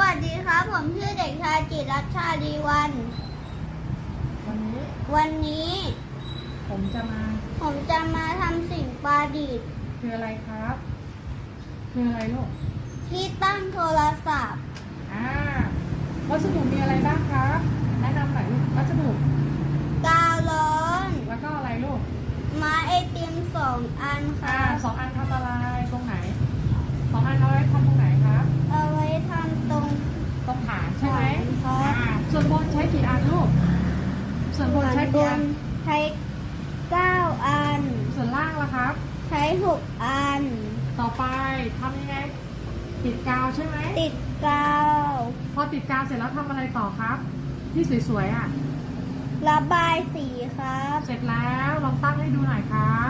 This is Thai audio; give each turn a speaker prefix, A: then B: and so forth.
A: วัสดีครับ ผมชื่อเด็กชายจิตรรัชชาดีวัน
B: วันนี้
A: วันนี้
B: ผมจะมา
A: ผมจะมาทำสิ่งประดิษฐ์
B: คืออะไรครับ คืออะไรลูก
A: ที่ตั้งโทรศัพท์
B: อ่า วัสดุมีอะไรบ้างครับ แนะนำหน่อยลูก วัสดุ
A: กาวร้อน
B: แล้วก็อะไรลูก
A: ไม้ไอติมสองอันค
B: อ่า
A: รับ
B: สองอันท ส่วนบนใช้กี่อันลูก ส่วนบนใช้กี่อัน
A: ใช้เก้าอัน
B: ส่วนล่างล่ะครับ
A: ใช้หกอัน
B: ต่อไปทำยังไง ติดกาวใช่ไหม
A: ติดกาว
B: พอติดกาวเสร็จแล้วทำอะไรต่อครับ ที่สวยๆอะ
A: ระบายสีครับ
B: เสร็จแล้วลองตั้งให้ดูหน่อยครับ